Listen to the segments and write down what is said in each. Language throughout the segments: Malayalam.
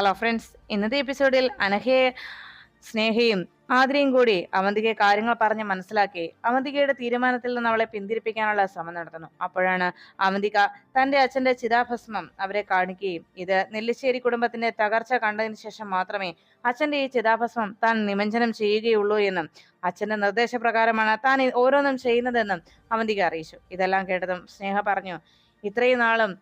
ഹലോ ഫ്രണ്ട്സ് ഇന്നത്തെ എപ്പിസോഡിൽ അനഹയെ സ്നേഹയും ആതിരയും കൂടി അവന്തികയെ കാര്യങ്ങൾ പറഞ്ഞ് മനസ്സിലാക്കി അവന്തികയുടെ തീരുമാനത്തിൽ നിന്ന് അവളെ പിന്തിരിപ്പിക്കാനുള്ള ശ്രമം നടത്തുന്നു. അപ്പോഴാണ് അവന്തിക തന്റെ അച്ഛന്റെ ചിതാഭസ്മം അവരെ കാണിക്കുകയും ഇത് നെല്ലിശ്ശേരി കുടുംബത്തിന്റെ തകർച്ച കണ്ടതിന് ശേഷം മാത്രമേ അച്ഛന്റെ ഈ ചിതാഭസ്മം താൻ നിമഞ്ജനം ചെയ്യുകയുള്ളൂ എന്നും അച്ഛന്റെ നിർദ്ദേശപ്രകാരമാണ് താൻ ഓരോന്നും ചെയ്യുന്നതെന്നും അവന്തിക അറിയിച്ചു. ഇതെല്ലാം കേട്ടതും സ്നേഹ പറഞ്ഞു ഇത്രയും നാളും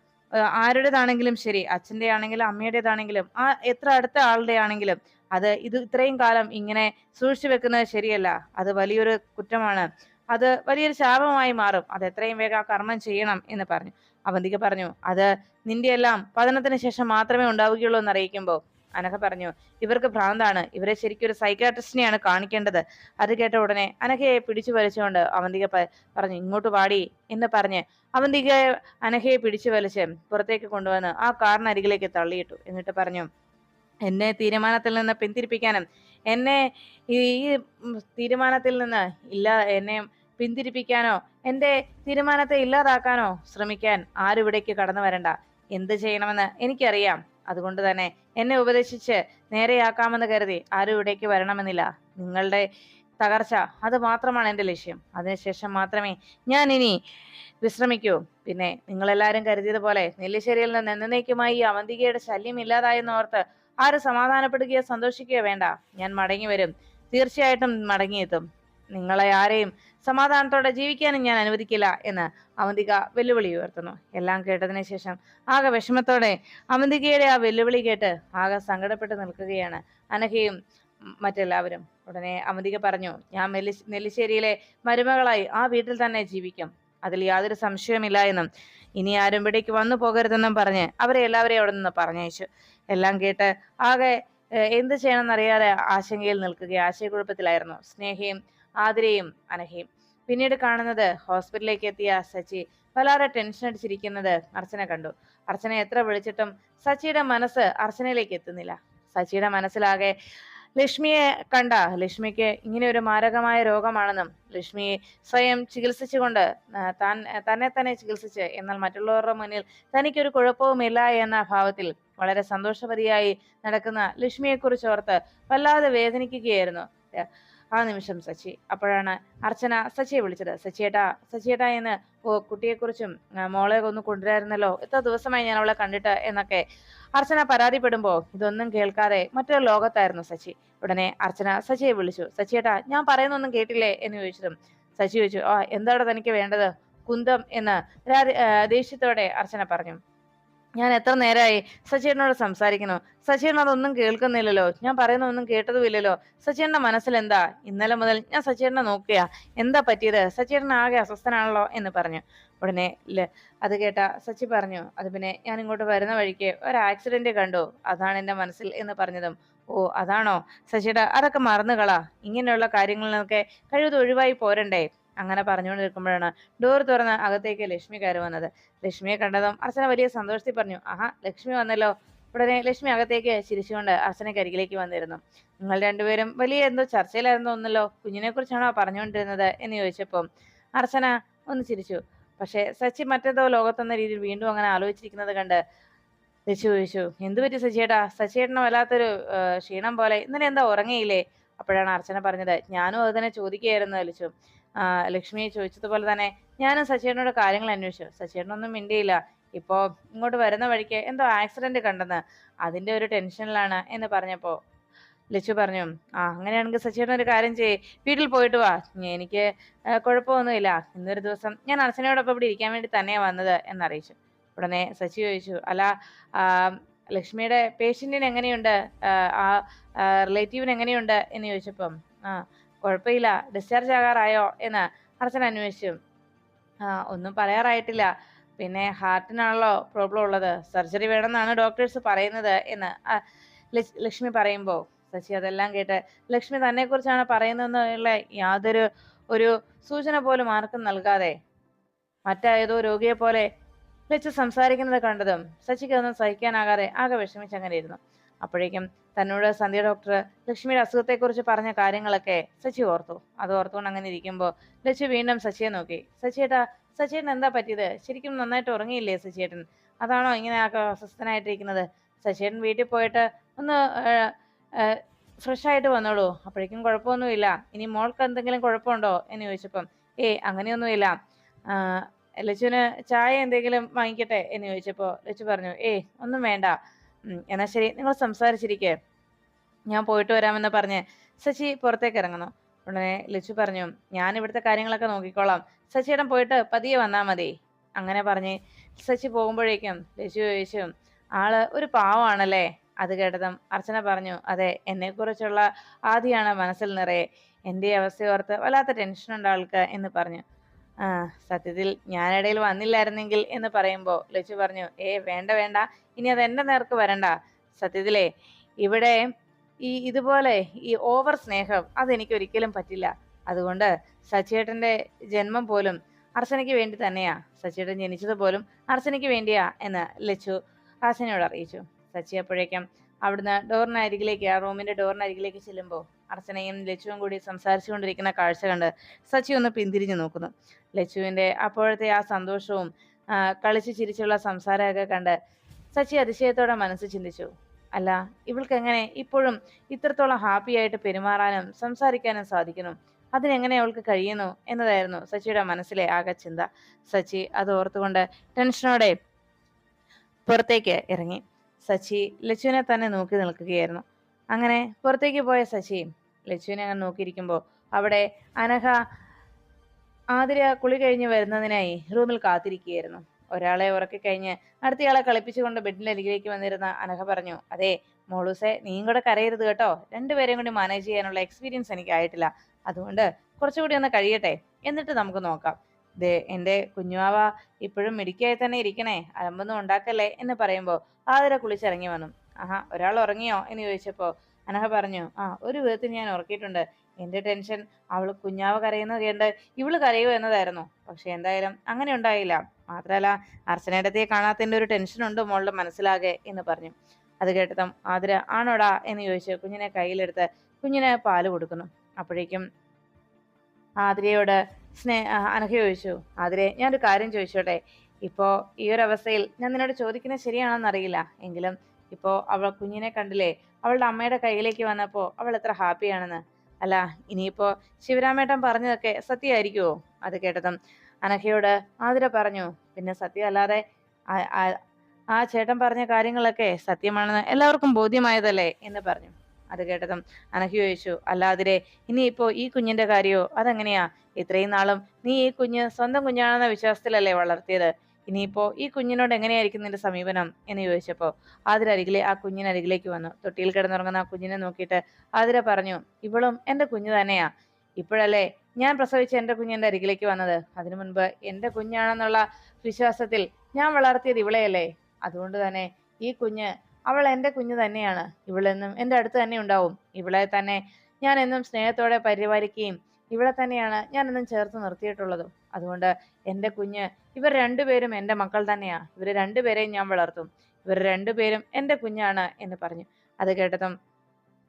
ആരുടേതാണെങ്കിലും ശരി അച്ഛന്റെ ആണെങ്കിലും അമ്മയുടേതാണെങ്കിലും ആ എത്ര അടുത്ത ആളുടെ ആണെങ്കിലും അത് ഇത് ഇത്രയും കാലം ഇങ്ങനെ സൂക്ഷിച്ചു വെക്കുന്നത് ശരിയല്ല. അത് വലിയൊരു കുറ്റമാണ്. അത് വലിയൊരു ശാപമായി മാറും. അത് എത്രയും വേഗം ആ കർമ്മം ചെയ്യണം എന്ന് പറഞ്ഞു. അവന്തിക പറഞ്ഞു അത് നിന്റെ എല്ലാം പതനത്തിന് ശേഷം മാത്രമേ ഉണ്ടാവുകയുള്ളൂ എന്ന് അറിയിക്കുമ്പോൾ അനഘ പറഞ്ഞു ഇവർക്ക് ഭ്രാന്താണ്. ഇവരെ ശരിക്കും ഒരു സൈക്കാട്രിസ്റ്റിനെയാണ് കാണിക്കേണ്ടത്. അത് കേട്ട ഉടനെ അനഘയെ പിടിച്ചു വലിച്ചുകൊണ്ട് അവന്തിക പറഞ്ഞു ഇങ്ങോട്ട് വാടി എന്ന് പറഞ്ഞ് അവന്തിക അനഘയെ പിടിച്ചു വലിച്ച് പുറത്തേക്ക് കൊണ്ടുവന്ന് ആ കാറിനരികിലേക്ക് തള്ളിയിട്ടു. എന്നിട്ട് പറഞ്ഞു എന്നെ തീരുമാനത്തിൽ നിന്ന് പിന്തിരിപ്പിക്കാനും എന്നെ ഈ തീരുമാനത്തിൽ നിന്ന് ഇല്ല എന്നെ പിന്തിരിപ്പിക്കാനോ എന്റെ തീരുമാനത്തെ ഇല്ലാതാക്കാനോ ശ്രമിക്കാൻ ആരും ഇവിടേക്ക് കടന്നു വരണ്ട. എന്ത് ചെയ്യണമെന്ന് എനിക്കറിയാം. അതുകൊണ്ട് തന്നെ എന്നെ ഉപദേശിച്ച് നേരെയാക്കാമെന്ന് കരുതി ആരും ഇവിടേക്ക് വരണമെന്നില്ല. നിങ്ങളുടെ തകർച്ച അത് മാത്രമാണ് എന്റെ ലക്ഷ്യം. അതിനുശേഷം മാത്രമേ ഞാൻ ഇനി വിശ്രമിക്കൂ. പിന്നെ നിങ്ങളെല്ലാവരും കരുതിയതുപോലെ നെല്ലിശ്ശേരിയിൽ നിന്ന് എന്നേക്കുമായി ഈ അവന്തികയുടെ ശല്യം ഇല്ലാതായെന്ന് ഓർത്ത് ആരും സമാധാനപ്പെടുകയോ സന്തോഷിക്കുകയോ വേണ്ട. ഞാൻ മടങ്ങി വരും. തീർച്ചയായിട്ടും മടങ്ങിയെത്തും. നിങ്ങളെ ആരെയും സമാധാനത്തോടെ ജീവിക്കാനും ഞാൻ അനുവദിക്കില്ല എന്ന് അവന്തിക വെല്ലുവിളി ഉയർത്തുന്നു. എല്ലാം കേട്ടതിന് ശേഷം ആകെ വിഷമത്തോടെ അവന്തികയുടെ ആ വെല്ലുവിളി കേട്ട് ആകെ സങ്കടപ്പെട്ട് നിൽക്കുകയാണ് അനഘയും മറ്റെല്ലാവരും. ഉടനെ അവന്തിക പറഞ്ഞു ഞാൻ നെല്ലി നെല്ലിശ്ശേരിയിലെ മരുമകളായി ആ വീട്ടിൽ തന്നെ ജീവിക്കും. അതിൽ യാതൊരു സംശയവുമില്ല എന്നും ഇനി ആരും ഇവിടേക്ക് വന്നു പോകരുതെന്നും പറഞ്ഞ് അവരെ എല്ലാവരെയും അവിടെ നിന്ന് പറഞ്ഞയച്ചു. എല്ലാം കേട്ട് ആകെ എന്ത് ചെയ്യണമെന്നറിയാതെ ആശങ്കയിൽ നിൽക്കുകയും ആശയക്കുഴപ്പത്തിലായിരുന്നു. സ്നേഹയും ആതിരയും അനഘയും പിന്നീട് കാണുന്നത് ഹോസ്പിറ്റലിലേക്ക് എത്തിയ സച്ചി വല്ലാതെ ടെൻഷൻ അടിച്ചിരിക്കുന്നത് അർച്ചന കണ്ടു. അർച്ചന എത്ര വിളിച്ചിട്ടും സച്ചിയുടെ മനസ്സ് അർച്ചനയിലേക്ക് എത്തുന്നില്ല. സച്ചിയുടെ മനസ്സിലാകെ ലക്ഷ്മിയെ കണ്ട ലക്ഷ്മിക്ക് ഇങ്ങനെ ഒരു മാരകമായ രോഗമാണെന്നും ലക്ഷ്മിയെ സ്വയം ചികിത്സിച്ചുകൊണ്ട് താൻ തന്നെ തന്നെ ചികിത്സിച്ച് എന്നാൽ മറ്റുള്ളവരുടെ മുന്നിൽ തനിക്കൊരു കുഴപ്പവുമില്ല എന്ന ഭാവത്തിൽ വളരെ സന്തോഷവതിയായി നടക്കുന്ന ലക്ഷ്മിയെക്കുറിച്ച് ഓർത്ത് വല്ലാതെ വേദനിക്കുകയായിരുന്നു. ആ നിമിഷം സച്ചി. അപ്പോഴാണ് അർച്ചന സച്ചിയെ വിളിച്ചത്. സച്ചിയേട്ടാ സച്ചിയേട്ടാ എന്ന്. ഓ കുട്ടിയെക്കുറിച്ചും മോളെ ഒന്ന് കൊണ്ടുവരായിരുന്നല്ലോ. എത്ര ദിവസമായി ഞാൻ അവളെ കണ്ടിട്ട് എന്നൊക്കെ അർച്ചന പരാതിപ്പെടുമ്പോ ഇതൊന്നും കേൾക്കാതെ മറ്റൊരു ലോകത്തായിരുന്നു സച്ചി. ഉടനെ അർച്ചന സച്ചിയെ വിളിച്ചു. സച്ചിയേട്ടാ ഞാൻ പറയുന്നൊന്നും കേട്ടില്ലേ എന്ന് ചോദിച്ചതും സച്ചി ചോദിച്ചു ആ എന്താണ് തനിക്ക് വേണ്ടത്? കുന്തം എന്ന് ദേഷ്യത്തോടെ അർച്ചന പറഞ്ഞു. ഞാൻ എത്ര നേരമായി സച്ചേട്ടനോട് സംസാരിക്കുന്നു സച്ചേട്ടൻ അതൊന്നും കേൾക്കുന്നില്ലല്ലോ. ഞാൻ പറയുന്ന ഒന്നും കേട്ടതുമില്ലല്ലോ. സച്ചേട്ടന്റെ മനസ്സിൽ എന്താ ഇന്നലെ മുതൽ ഞാൻ സച്ചേട്ടനെ നോക്കുക എന്താ പറ്റിയത്? സച്ചേട്ടൻ ആകെ അസ്വസ്ഥനാണല്ലോ എന്ന് പറഞ്ഞു. ഉടനെ അത് കേട്ട സച്ചി പറഞ്ഞു അത് പിന്നെ ഞാൻ ഇങ്ങോട്ട് വരുന്ന വഴിക്ക് ഒരു ആക്സിഡന്റ് കണ്ടു. അതാണ് എന്റെ മനസ്സിൽ എന്ന് പറഞ്ഞതും. ഓ അതാണോ? സച്ചിയുടെ അതൊക്കെ മറന്നുകളാ. ഇങ്ങനെയുള്ള കാര്യങ്ങളിൽ നിന്നൊക്കെ കഴിവത് ഒഴിവായി പോരണ്ടേ? അങ്ങനെ പറഞ്ഞുകൊണ്ട് നിൽക്കുമ്പോഴാണ് ഡോർ തുറന്ന് അകത്തേക്ക് ലക്ഷ്മി കയറി വന്നത്. ലക്ഷ്മിയെ കണ്ടതും അർച്ചന വലിയ സന്തോഷത്തിൽ പറഞ്ഞു ആഹാ ലക്ഷ്മി വന്നല്ലോ. ഉടനെ ലക്ഷ്മി അകത്തേക്ക് ചിരിച്ചുകൊണ്ട് അർച്ചനയ്ക്ക് കരികിലേക്ക് വന്നിരുന്നു. നിങ്ങൾ രണ്ടുപേരും വലിയ എന്തോ ചർച്ചയിലായിരുന്നു ഒന്നല്ലോ കുഞ്ഞിനെ കുറിച്ചാണോ പറഞ്ഞുകൊണ്ടിരുന്നത്? എന്ന് ചോദിച്ചപ്പം അർച്ചന ഒന്ന് ചിരിച്ചു. പക്ഷേ സച്ചി മറ്റേതോ ലോകത്തെന്ന രീതിയിൽ വീണ്ടും അങ്ങനെ ആലോചിച്ചിരിക്കുന്നത് കണ്ട് ലക്ഷ്മി ചോദിച്ചു എന്തു പറ്റി സച്ചിയേട്ടാ സച്ചിയേട്ടന് വല്ലാത്തൊരു ക്ഷീണം പോലെ. ഇന്നലെ എന്താ ഉറങ്ങിയില്ലേ? അപ്പോഴാണ് അർച്ചന പറഞ്ഞത് ഞാനും അത് തന്നെ ചോദിക്കുകയായിരുന്നു ലച്ചു ആ, ലക്ഷ്മി ചോദിച്ചതുപോലെ തന്നെ ഞാനും സച്ചേട്ടനോട് കാര്യങ്ങൾ അന്വേഷിച്ചു. സച്ചേട്ടനൊന്നും മിണ്ടിയില്ല. ഇപ്പോൾ ഇങ്ങോട്ട് വരുന്ന വഴിക്ക് എന്തോ ആക്സിഡന്റ് കണ്ടെന്ന്. അതിന്റെ ഒരു ടെൻഷനിലാണ് എന്ന് പറഞ്ഞപ്പോൾ ലച്ചു പറഞ്ഞു ആ അങ്ങനെയാണെങ്കിൽ സച്ചേട്ടൻ ഒരു കാര്യം ചെയ്യേ. വീട്ടിൽ പോയിട്ട് വാ. എനിക്ക് കുഴപ്പമൊന്നുമില്ല. ഇന്നൊരു ദിവസം ഞാൻ അർച്ചനയോടൊപ്പം ഇവിടെ ഇരിക്കാൻ വേണ്ടി തന്നെയാണ് വന്നത് എന്നറിയിച്ചു. ഉടനെ സച്ചി ചോദിച്ചു അല്ല ലക്ഷ്മിയുടെ പേഷ്യന്റിന് എങ്ങനെയുണ്ട്? ആ റിലേറ്റീവിന് എങ്ങനെയുണ്ട്? എന്ന് ചോദിച്ചപ്പം ആ കുഴപ്പമില്ല. ഡിസ്ചാർജ് ആകാറായോ എന്ന് അർച്ചന അന്വേഷിച്ചു. ഒന്നും പറയാറായിട്ടില്ല. പിന്നെ ഹാർട്ടിനാണല്ലോ പ്രോബ്ലം ഉള്ളത്. സർജറി വേണമെന്നാണ് ഡോക്ടേഴ്സ് പറയുന്നത് എന്ന് ലക്ഷ്മി പറയുമ്പോൾ ശശി അതെല്ലാം കേട്ട് ലക്ഷ്മി തന്നെക്കുറിച്ചാണ് പറയുന്നതെന്നുള്ള യാതൊരു ഒരു സൂചന പോലും ആർക്കും നൽകാതെ മറ്റേതോ രോഗിയെ പോലെ വെച്ച് സംസാരിക്കുന്നത് കണ്ടതും ശശിക്ക് ഒന്നും സഹിക്കാനാകാതെ ആകെ വിഷമിച്ചങ്ങനെ ഇരുന്നു അപ്പോഴേക്കും തന്നോട് സന്ധ്യ ഡോക്ടർ ലക്ഷ്മിയുടെ അസുഖത്തെക്കുറിച്ച് പറഞ്ഞ കാര്യങ്ങളൊക്കെ സച്ചി ഓർത്തു. അത് ഓർത്തുകൊണ്ട് അങ്ങനെ ഇരിക്കുമ്പോൾ ലക്ഷ്മി വീണ്ടും സച്ചിയെ നോക്കി. സച്ചിയേട്ടാ സച്ചിയേട്ടൻ എന്താ പറ്റിയത്? ശരിക്കും നന്നായിട്ട് ഉറങ്ങിയില്ലേ സച്ചിയേട്ടൻ? അതാണോ ഇങ്ങനെ അസ്വസ്ഥനായിട്ടിരിക്കുന്നത്? സച്ചിയേട്ടൻ വീട്ടിൽ പോയിട്ട് ഒന്ന് ഫ്രഷ് ആയിട്ട് വന്നോളൂ. അപ്പോഴേക്കും കുഴപ്പമൊന്നുമില്ല. ഇനി മോൾക്ക് എന്തെങ്കിലും കുഴപ്പമുണ്ടോ എന്ന് ചോദിച്ചപ്പം ഏയ് അങ്ങനെയൊന്നുമില്ല. ലച്ചുവിന് ചായ എന്തെങ്കിലും വാങ്ങിക്കട്ടെ എന്ന് ചോദിച്ചപ്പോൾ ലച്ചു പറഞ്ഞു ഏയ് ഒന്നും വേണ്ട. എന്നാ ശരി നിങ്ങൾ സംസാരിച്ചിരിക്കേ. ഞാൻ പോയിട്ട് വരാമെന്ന് പറഞ്ഞ് സച്ചി പുറത്തേക്ക് ഇറങ്ങുന്നു. ഉടനെ ലിച്ചു പറഞ്ഞു ഞാൻ ഇവിടുത്തെ കാര്യങ്ങളൊക്കെ നോക്കിക്കോളാം. ശശിയേട്ടൻ പോയിട്ട് പതിയെ വന്നാൽ മതി. അങ്ങനെ പറഞ്ഞ് സച്ചി പോകുമ്പോഴേക്കും ലിച്ചു ചോദിച്ചു ആൾ ഒരു പാവമാണല്ലേ? അത് കേട്ടതും അർച്ചന പറഞ്ഞു അതെ എന്നെക്കുറിച്ചുള്ള ആദ്യമാണ് മനസ്സിൽ നിറയെ. എന്റെ അവസ്ഥയോർത്ത് വല്ലാത്ത ടെൻഷൻ ഉണ്ട് ആൾക്ക് എന്ന് പറഞ്ഞു. ആ സത്യത്തിൽ ഞാനിടയിൽ വന്നില്ലായിരുന്നെങ്കിൽ എന്ന് പറയുമ്പോൾ ലച്ചു പറഞ്ഞു ഏ വേണ്ട വേണ്ട ഇനി അത് എന്റെ നേർക്ക് വരണ്ട. സത്യത്തിലേ ഇവിടെ ഈ ഇതുപോലെ ഈ ഓവർ സ്നേഹം അതെനിക്ക് ഒരിക്കലും പറ്റില്ല. അതുകൊണ്ട് സച്ചേട്ടന്റെ ജന്മം പോലും അർച്ചനയ്ക്ക് വേണ്ടി തന്നെയാ. സച്ചേട്ടൻ ജനിച്ചത് പോലും അർച്ചനയ്ക്ക് വേണ്ടിയാ എന്ന് ലച്ചു അർച്ചനയോട് അറിയിച്ചു. സച്ചി അപ്പോഴേക്കും അവിടുന്ന് ഡോറിനരികിലേക്ക് ആ റൂമിന്റെ ഡോറിനരികിലേക്ക് ചെല്ലുമ്പോൾ അർച്ചനയും ലച്ചുവും കൂടി സംസാരിച്ചുകൊണ്ടിരിക്കുന്ന കാഴ്ച കണ്ട് സച്ചി ഒന്ന് പിന്തിരിഞ്ഞു നോക്കുന്നു. ലച്ചുവിന്റെ അപ്പോഴത്തെ ആ സന്തോഷവും കളിച്ച് ചിരിച്ചുള്ള സംസാരമൊക്കെ കണ്ട് സച്ചി അതിശയത്തോടെ മനസ്സ് ചിന്തിച്ചു. അല്ല ഇവൾക്ക് എങ്ങനെ ഇപ്പോഴും ഇത്രത്തോളം ഹാപ്പി ആയിട്ട് പെരുമാറാനും സംസാരിക്കാനും സാധിക്കുന്നു? അതിനെങ്ങനെ അവൾക്ക് കഴിയുന്നു എന്നതായിരുന്നു സച്ചിയുടെ മനസ്സിലെ ആകെ ചിന്ത. സച്ചി അത് ഓർത്തുകൊണ്ട് ടെൻഷനോടെ പുറത്തേക്ക് ഇറങ്ങി. സച്ചി ലച്ചുവിനെ തന്നെ നോക്കി നിൽക്കുകയായിരുന്നു. അങ്ങനെ പുറത്തേക്ക് പോയ ശശി ലച്ചുവിനെ അങ്ങനെ നോക്കിയിരിക്കുമ്പോൾ അവിടെ അനഘ ആതിര കുളി കഴിഞ്ഞ് വരുന്നതിനായി റൂമിൽ കാത്തിരിക്കുകയായിരുന്നു. ഒരാളെ ഉറക്കി കഴിഞ്ഞ് അടുത്തയാളെ കളിപ്പിച്ചുകൊണ്ട് ബെഡിന്റെ അരികിലേക്ക് വന്നിരുന്ന അനഘ പറഞ്ഞു അതെ മോളൂസെ നീയും കൂടെ കരയരുത് കേട്ടോ. രണ്ടുപേരെയും കൂടി മാനേജ് ചെയ്യാനുള്ള എക്സ്പീരിയൻസ് എനിക്ക് ആയിട്ടില്ല അതുകൊണ്ട് കുറച്ചുകൂടി ഒന്ന് കഴിയട്ടെ. എന്നിട്ട് നമുക്ക് നോക്കാം. ദേ എന്റെ കുഞ്ഞുവാവ ഇപ്പോഴും മിടുക്കിയായി തന്നെ ഇരിക്കണേ. അലമ്പൊന്നും ഉണ്ടാക്കല്ലേ? എന്ന് പറയുമ്പോൾ ആതിര കുളിച്ചിറങ്ങി വന്നു. ആഹാ ഒരാൾ ഉറങ്ങിയോ? എന്ന് ചോദിച്ചപ്പോൾ അനഹ പറഞ്ഞു ആ ഒരു വിധത്തിൽ ഞാൻ ഉറക്കിയിട്ടുണ്ട്. എന്റെ ടെൻഷൻ അവൾ കുഞ്ഞാവ് കരയുന്നത് കണ്ട് ഇവൾ കരയുമോ എന്നതായിരുന്നു. പക്ഷെ എന്തായാലും അങ്ങനെ ഉണ്ടായില്ല. മാത്രമല്ല അർച്ചനയിടത്തെ കാണാത്തതിന്റെ ഒരു ടെൻഷൻ ഉണ്ട് മോളുടെ മനസ്സിലാകെ എന്ന് പറഞ്ഞു. അത് കേട്ടതും ആതിര ആണോടാ? എന്ന് ചോദിച്ച് കുഞ്ഞിനെ കയ്യിലെടുത്ത് കുഞ്ഞിന് പാൽ കൊടുക്കുന്നു. അപ്പോഴേക്കും ആതിരയോട് സ്നേ അനഹ ചോദിച്ചു ആതിരെ ഞാനൊരു കാര്യം ചോദിച്ചോട്ടെ? ഇപ്പോ ഈ ഒരു അവസ്ഥയിൽ ഞാൻ നിന്നോട് ചോദിക്കുന്നത് ശരിയാണെന്നറിയില്ല. എങ്കിലും ഇപ്പോൾ അവൾ കുഞ്ഞിനെ കണ്ടില്ലേ? അവളുടെ അമ്മയുടെ കയ്യിലേക്ക് വന്നപ്പോൾ അവൾ എത്ര ഹാപ്പിയാണെന്ന് അല്ല ഇനിയിപ്പോൾ ശിവരാമേട്ടൻ പറഞ്ഞതൊക്കെ സത്യമായിരിക്കുമോ അത് കേട്ടതും അനഘയോട് ആതിര പറഞ്ഞു പിന്നെ സത്യം അല്ലാതെ ആ- ചേട്ടൻ പറഞ്ഞ കാര്യങ്ങളൊക്കെ സത്യമാണെന്ന് എല്ലാവർക്കും ബോധ്യമായതല്ലേ? എന്ന് പറഞ്ഞു. അത് കേട്ടതും അനഘ ചോദിച്ചു അല്ലാതിരെ ഇനിയിപ്പോ ഈ കുഞ്ഞിന്റെ കാര്യമോ അതെങ്ങനെയാ? ഇത്രയും നാളും നീ ഈ കുഞ്ഞ് സ്വന്തം കുഞ്ഞാണെന്ന വിശ്വാസത്തിലല്ലേ വളർത്തിയത്? ഇനിയിപ്പോ ഈ കുഞ്ഞിനോട് എങ്ങനെയായിരിക്കും നിന്റെ സമീപനം എന്ന് ചോദിച്ചപ്പോ ആതിരരികിലെ ആ കുഞ്ഞിനരികിലേക്ക് വന്നു. തൊട്ടിയിൽ കിടന്നുറങ്ങുന്ന ആ കുഞ്ഞിനെ നോക്കിയിട്ട് ആതിര പറഞ്ഞു ഇവളും എന്റെ കുഞ്ഞു തന്നെയാ. ഇപ്പോഴല്ലേ ഞാൻ പ്രസവിച്ച എന്റെ കുഞ്ഞിന്റെ അരികിലേക്ക് വന്നത്. അതിനു മുൻപ് എന്റെ കുഞ്ഞാണെന്നുള്ള വിശ്വാസത്തിൽ ഞാൻ വളർത്തിയത് ഇവളെയല്ലേ? അതുകൊണ്ട് തന്നെ ഈ കുഞ്ഞ് അവൾ എന്റെ കുഞ്ഞു തന്നെയാണ്. ഇവളെന്നും എന്റെ അടുത്ത് തന്നെ ഉണ്ടാവും. ഇവളെ തന്നെ ഞാൻ എന്നും സ്നേഹത്തോടെ പരിപാലിക്കുകയും ഇവളെ തന്നെയാണ് ഞാൻ എന്നും ചേർത്ത് നിർത്തിയിട്ടുള്ളതും. അതുകൊണ്ട് എന്റെ കുഞ്ഞ് ഇവർ രണ്ടുപേരും എന്റെ മക്കൾ തന്നെയാ. ഇവർ രണ്ടുപേരെയും ഞാൻ വളർത്തും. ഇവർ രണ്ടുപേരും എന്റെ കുഞ്ഞാണ് എന്ന് പറഞ്ഞു. അത് കേട്ടതും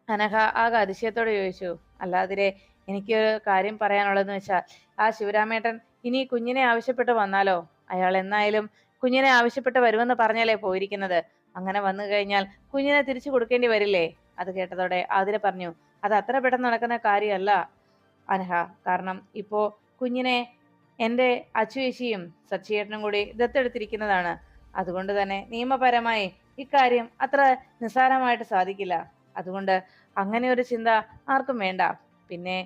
അനഘ ആകെ അതിശയത്തോടെ ചോദിച്ചു അല്ലാതിരെ എനിക്ക് ഒരു കാര്യം പറയാനുള്ളതെന്ന് വെച്ചാൽ ആ ശിവരാമേട്ടൻ ഇനി കുഞ്ഞിനെ ആവശ്യപ്പെട്ട് വന്നാലോ? അയാൾ എന്നായാലും കുഞ്ഞിനെ ആവശ്യപ്പെട്ട് വരുമെന്ന് പറഞ്ഞല്ലേ പോയിരിക്കുന്നത്. അങ്ങനെ വന്നു കഴിഞ്ഞാൽ കുഞ്ഞിനെ തിരിച്ചു കൊടുക്കേണ്ടി വരില്ലേ? അത് കേട്ടതോടെ ആതിര പറഞ്ഞു അത് അത്ര പെട്ടെന്ന് നടക്കുന്ന കാര്യമല്ല അനഹ കാരണം ഇപ്പോ കുഞ്ഞിനെ എന്റെ അച്ചുയേശിയും സച്ചിയേട്ടനും കൂടി ദത്തെടുത്തിരിക്കുന്നതാണ്. അതുകൊണ്ട് തന്നെ നിയമപരമായി ഇക്കാര്യം അത്ര നിസ്സാരമായിട്ട് സാധിക്കില്ല. അതുകൊണ്ട് അങ്ങനെ ഒരു ചിന്ത ആർക്കും വേണ്ട. പിന്നെ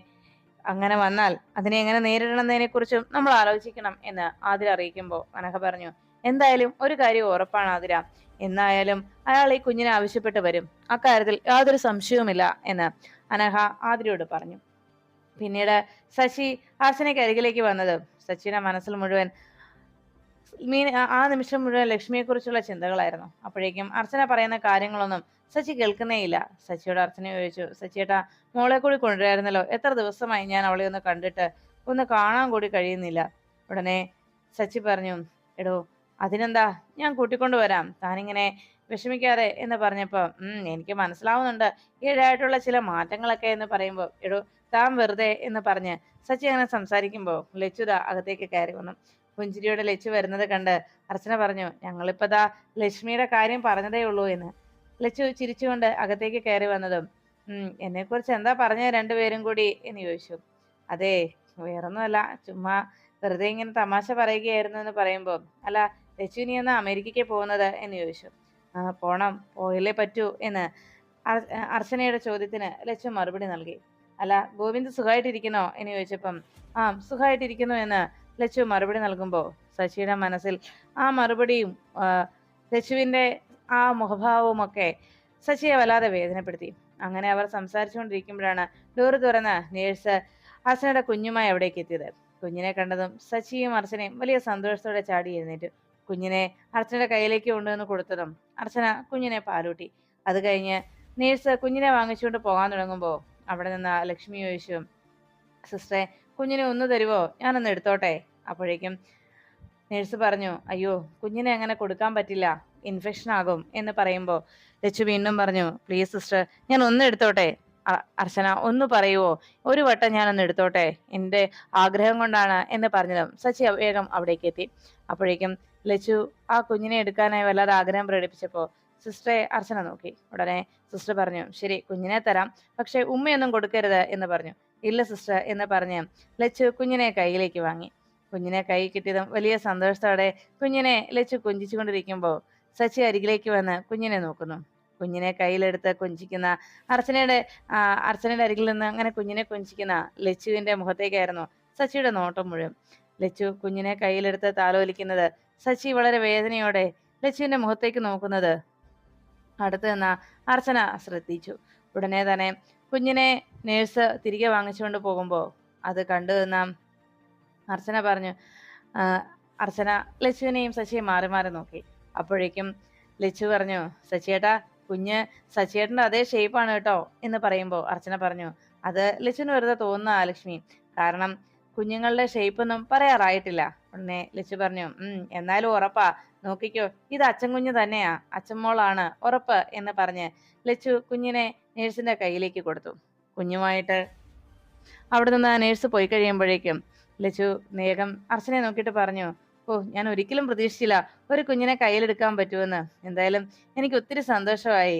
അങ്ങനെ വന്നാൽ അതിനെ എങ്ങനെ നേരിടണമെന്നതിനെ കുറിച്ചും നമ്മൾ ആലോചിക്കണം എന്ന് ആതിര അറിയിക്കുമ്പോൾ അനഘ പറഞ്ഞു എന്തായാലും ഒരു കാര്യം ഉറപ്പാണ് ആതിര. എന്നായാലും അയാൾ ഈ കുഞ്ഞിനെ ആവശ്യപ്പെട്ട് വരും. അക്കാര്യത്തിൽ യാതൊരു സംശയവുമില്ല എന്ന് അനഘ ആതിരയോട് പറഞ്ഞു. പിന്നീട് ശശി അർച്ചനയ്ക്ക് അരികിലേക്ക് വന്നത്. സച്ചിയുടെ മനസ്സിൽ മുഴുവൻ മീൻ ആ- നിമിഷം മുഴുവൻ ലക്ഷ്മിയെക്കുറിച്ചുള്ള ചിന്തകളായിരുന്നു. അപ്പോഴേക്കും അർച്ചന പറയുന്ന കാര്യങ്ങളൊന്നും സച്ചി കേൾക്കുന്നേയില്ല. സച്ചിയോട് അർച്ചന ചോദിച്ചു സച്ചിയേട്ടാ മോളെ കൂടി കൊണ്ടുവരായിരുന്നല്ലോ. എത്ര ദിവസമായി ഞാൻ അവളെ ഒന്ന് കണ്ടിട്ട് ഒന്ന് കാണാൻ കൂടി കഴിയുന്നില്ല. ഉടനെ സച്ചി പറഞ്ഞു എടോ അതിനെന്താ? ഞാൻ കൂട്ടിക്കൊണ്ടു വരാം. താനിങ്ങനെ വിഷമിക്കാതെ എന്ന് പറഞ്ഞപ്പോൾ എനിക്ക് മനസ്സിലാവുന്നുണ്ട്. ഈയിടെയായിട്ടുള്ള ചില മാറ്റങ്ങളൊക്കെ എന്ന് പറയുമ്പോൾ എടോ താൻ വെറുതെ എന്ന് പറഞ്ഞ് സച്ചി അങ്ങനെ സംസാരിക്കുമ്പോൾ ലച്ചുത അകത്തേക്ക് കയറി വന്നു. പുഞ്ചിരിയോടെ ലച്ചു വരുന്നത് കണ്ട് അർച്ചന പറഞ്ഞു ഞങ്ങളിപ്പോ ദാ ലക്ഷ്മിയുടെ കാര്യം പറഞ്ഞതേ ഉള്ളൂ എന്ന്. ലച്ചു ചിരിച്ചുകൊണ്ട് അകത്തേക്ക് കയറി വന്നതും ഉം എന്നെക്കുറിച്ച് എന്താ പറഞ്ഞ രണ്ടുപേരും കൂടി? എന്ന് ചോദിച്ചു. അതെ വേറൊന്നുമല്ല ചുമ്മാ വെറുതെ ഇങ്ങനെ തമാശ പറയുകയായിരുന്നു എന്ന് പറയുമ്പോൾ അല്ല ലച്ചു ഇനി എന്നാ അമേരിക്കയ്ക്ക് പോകുന്നത്? എന്ന് ചോദിച്ചു. ആ പോണം പോയല്ലേ പറ്റൂ എന്ന് അർ- അർച്ചനയുടെ ചോദ്യത്തിന് ലച്ചു മറുപടി നൽകി. അല്ല ഗോവിന്ദ് സുഖമായിട്ടിരിക്കുന്നോ എന്ന് ചോദിച്ചപ്പം ആ സുഖമായിട്ടിരിക്കുന്നു എന്ന് ലച്ചു മറുപടി നൽകുമ്പോൾ ശശിയുടെ മനസ്സിൽ ആ മറുപടിയും ലച്ചുവിന്റെ ആ മുഖഭാവവും ഒക്കെ ശശിയെ വല്ലാതെ വേദനപ്പെടുത്തി. അങ്ങനെ അവർ സംസാരിച്ചുകൊണ്ടിരിക്കുമ്പോഴാണ് ഡോറ് തുറന്ന് നേഴ്സ് അർച്ചനയുടെ കുഞ്ഞുമായി അവിടേക്ക് എത്തിയത്. കുഞ്ഞിനെ കണ്ടതും സച്ചിയും അർച്ചനയും വലിയ സന്തോഷത്തോടെ ചാടി എഴുന്നേറ്റു. കുഞ്ഞിനെ അർച്ചനയുടെ കയ്യിലേക്ക് കൊണ്ടുവന്ന് കൊടുത്തതും അർച്ചന കുഞ്ഞിനെ പാലൂട്ടി. അത് കഴിഞ്ഞ് നേഴ്സ് കുഞ്ഞിനെ വാങ്ങിച്ചുകൊണ്ട് പോകാൻ തുടങ്ങുമ്പോൾ അവിടെ നിന്ന് ലക്ഷ്മി ചോദിച്ചു സിസ്റ്ററെ കുഞ്ഞിനെ ഒന്ന് തരുവോ? ഞാനൊന്ന് എടുത്തോട്ടെ. അപ്പോഴേക്കും നേഴ്സ് പറഞ്ഞു അയ്യോ കുഞ്ഞിനെ അങ്ങനെ കൊടുക്കാൻ പറ്റില്ല ഇൻഫെക്ഷൻ ആകും എന്ന് പറയുമ്പോൾ ലച്ചു വീണ്ടും പറഞ്ഞു പ്ലീസ് സിസ്റ്റർ ഞാൻ ഒന്ന് എടുത്തോട്ടെ. അർച്ചന ഒന്ന് പറയുവോ? ഒരു വട്ടം ഞാനൊന്ന് എടുത്തോട്ടെ. എന്റെ ആഗ്രഹം കൊണ്ടാണ് എന്ന് പറഞ്ഞതും സച്ചി വേഗം അവിടേക്ക് എത്തി. അപ്പോഴേക്കും ലച്ചു ആ കുഞ്ഞിനെ എടുക്കാനായി വല്ലാതെ ആഗ്രഹം പ്രകടിപ്പിച്ചപ്പോൾ സിസ്റ്ററെ അർച്ചന നോക്കി. ഉടനെ സിസ്റ്റർ പറഞ്ഞു ശരി കുഞ്ഞിനെ തരാം. പക്ഷെ ഉമ്മയൊന്നും കൊടുക്കരുത് എന്ന് പറഞ്ഞു. ഇല്ല സിസ്റ്റർ എന്ന് പറഞ്ഞ് ലച്ചു കുഞ്ഞിനെ കയ്യിലേക്ക് വാങ്ങി. കുഞ്ഞിനെ കൈ കിട്ടിയതും വലിയ സന്തോഷത്തോടെ കുഞ്ഞിനെ ലച്ചു കൊഞ്ചിച്ചുകൊണ്ടിരിക്കുമ്പോൾ സച്ചി അരികിലേക്ക് വന്ന് കുഞ്ഞിനെ നോക്കുന്നു. കുഞ്ഞിനെ കയ്യിലെടുത്ത് കൊഞ്ചിക്കുന്ന അർച്ചനയുടെ അർച്ചനയുടെ അരികിൽ നിന്ന് അങ്ങനെ കുഞ്ഞിനെ കൊഞ്ചിക്കുന്ന ലച്ചുവിന്റെ മുഖത്തേക്കായിരുന്നു സച്ചിയുടെ നോട്ടം മുഴുവൻ. ലച്ചു കുഞ്ഞിനെ കയ്യിലെടുത്ത് താലോലിക്കുന്നത് സച്ചി വളരെ വേദനയോടെ ലച്ചുവിന്റെ മുഖത്തേക്ക് നോക്കുന്നത് അടുത്ത് നിന്ന അർച്ചന ശ്രദ്ധിച്ചു. ഉടനെ തന്നെ കുഞ്ഞിനെ നേഴ്സ് തിരികെ വാങ്ങിച്ചുകൊണ്ട് പോകുമ്പോൾ അത് കണ്ടു നിന്ന അർച്ചന പറഞ്ഞു അർച്ചന ലച്ചുവിനെയും സച്ചിയും മാറി മാറി നോക്കി. അപ്പോഴേക്കും ലച്ചു പറഞ്ഞു സച്ചിയേട്ടാ കുഞ്ഞ് സച്ചിയേട്ടന്റെ അതേ ഷേപ്പാണ് കേട്ടോ എന്ന് പറയുമ്പോൾ അർച്ചന പറഞ്ഞു അത് ലച്ചുവിന് വെറുതെ തോന്നുന്ന ലക്ഷ്മി. കാരണം കുഞ്ഞുങ്ങളുടെ ഷേപ്പൊന്നും പറയാറായിട്ടില്ല. ഉടനെ ലച്ചു പറഞ്ഞു ഉം എന്നാലും ഉറപ്പാ. നോക്കിക്കോ ഇത് അച്ഛൻ കുഞ്ഞ് തന്നെയാ. അച്ഛമ്മോളാണ് ഉറപ്പ് എന്ന് പറഞ്ഞ് ലച്ചു കുഞ്ഞിനെ നേഴ്സിന്റെ കയ്യിലേക്ക് കൊടുത്തു. കുഞ്ഞുമായിട്ട് അവിടെ നിന്ന് ആ നേഴ്സ് പോയി കഴിയുമ്പോഴേക്കും ലച്ചു നേഗം അർച്ചനെ നോക്കിയിട്ട് പറഞ്ഞു ഓ ഞാൻ ഒരിക്കലും പ്രതീക്ഷിച്ചില്ല. ഒരു കുഞ്ഞിനെ കയ്യിലെടുക്കാൻ പറ്റുമെന്ന്. എന്തായാലും എനിക്ക് ഒത്തിരി സന്തോഷമായി.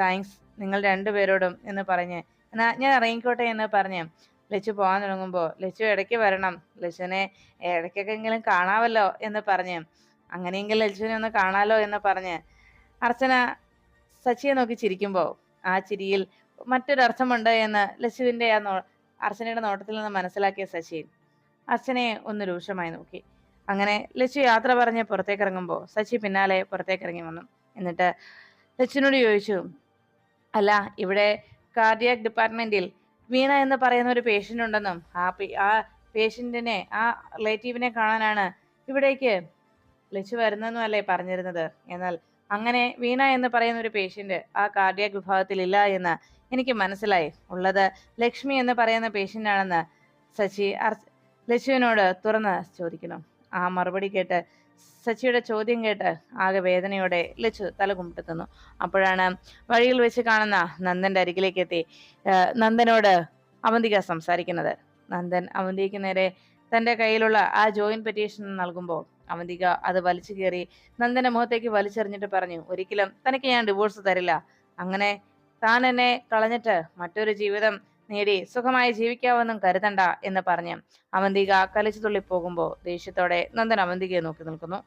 താങ്ക്സ് നിങ്ങൾ രണ്ടുപേരോടും എന്ന് പറഞ്ഞ്. എന്നാ ഞാൻ ഇറങ്ങിക്കോട്ടെ എന്ന് പറഞ്ഞ് ലച്ചു പോകാൻ തുടങ്ങുമ്പോൾ ലച്ചു ഇടയ്ക്ക് വരണം. ലച്ചുവിനെ ഇടയ്ക്കൊക്കെങ്കിലും കാണാമല്ലോ എന്ന് പറഞ്ഞ്. അങ്ങനെയെങ്കിൽ ലച്ചുവിനെ ഒന്ന് കാണാലോ എന്ന് പറഞ്ഞ് അർച്ചന സച്ചിയെ നോക്കി ചിരിക്കുമ്പോൾ ആ ചിരിയിൽ മറ്റൊരർത്ഥമുണ്ട് എന്ന് ലച്ചുവിന്റെ ആ നോ അർച്ചനയുടെ നോട്ടത്തിൽ നിന്ന് മനസ്സിലാക്കിയ സച്ചിൻ അർച്ചനയെ ഒന്ന് രൂക്ഷമായി നോക്കി. അങ്ങനെ ലച്ചു യാത്ര പറഞ്ഞ് പുറത്തേക്ക് ഇറങ്ങുമ്പോൾ സച്ചി പിന്നാലെ പുറത്തേക്ക് ഇറങ്ങി വന്നു. എന്നിട്ട് ലച്ചുവിനോട് ചോദിച്ചു അല്ല ഇവിടെ കാർഡിയാക് ഡിപ്പാർട്ട്മെന്റിൽ വീണ എന്ന് പറയുന്ന ഒരു പേഷ്യന്റ് ഉണ്ടെന്നും ആ ആ പേഷ്യന്റിനെ ആ റിലേറ്റീവിനെ കാണാനാണ് ഇവിടേക്ക് ലച്ചു വരുന്നെന്നും അല്ലേ പറഞ്ഞിരുന്നത്. എന്നാൽ അങ്ങനെ വീണ എന്ന് പറയുന്ന ഒരു പേഷ്യന്റ് ആ കാർഡിയാക് വിഭാഗത്തിൽ ഇല്ല എന്ന് എനിക്ക് മനസ്സിലായി. ഉള്ളത് ലക്ഷ്മി എന്ന് പറയുന്ന പേഷ്യന്റ് ആണെന്ന് സച്ചി ലച്ചുവിനോട് തുറന്ന് ചോദിക്കണം ആ മറുപടി കേട്ട് സച്ചിയുടെ ചോദ്യം കേട്ട് ആകെ വേദനയോടെ ലച്ചു തല കുമ്പിട്ടുന്നു അപ്പോഴാണ് വഴിയിൽ വെച്ച് കാണുന്ന നന്ദന്റെ അരികിലേക്ക് എത്തി. നന്ദനോട് അവന്തിക സംസാരിക്കുന്നത്. നന്ദൻ അവന്തിക്ക് നേരെ തന്റെ കയ്യിലുള്ള ആ ജോയിന്റ് പെറ്റീഷൻ നൽകുമ്പോൾ അവന്തിക അത് വലിച്ചു കയറി നന്ദന്റെ മുഖത്തേക്ക് വലിച്ചെറിഞ്ഞിട്ട് പറഞ്ഞു ഒരിക്കലും തനിക്ക് ഞാൻ ഡിവോഴ്സ് തരില്ല. അങ്ങനെ താൻ എന്നെ കളഞ്ഞിട്ട് മറ്റൊരു ജീവിതം നേടി സുഖമായി ജീവിക്കാവെന്നും കരുതണ്ട എന്ന് പറഞ്ഞ് അവന്തിക കലിച്ചു തുള്ളിപ്പോകുമ്പോൾ ദേഷ്യത്തോടെ നന്ദൻ അവന്തികയെ നോക്കി നിൽക്കുന്നു.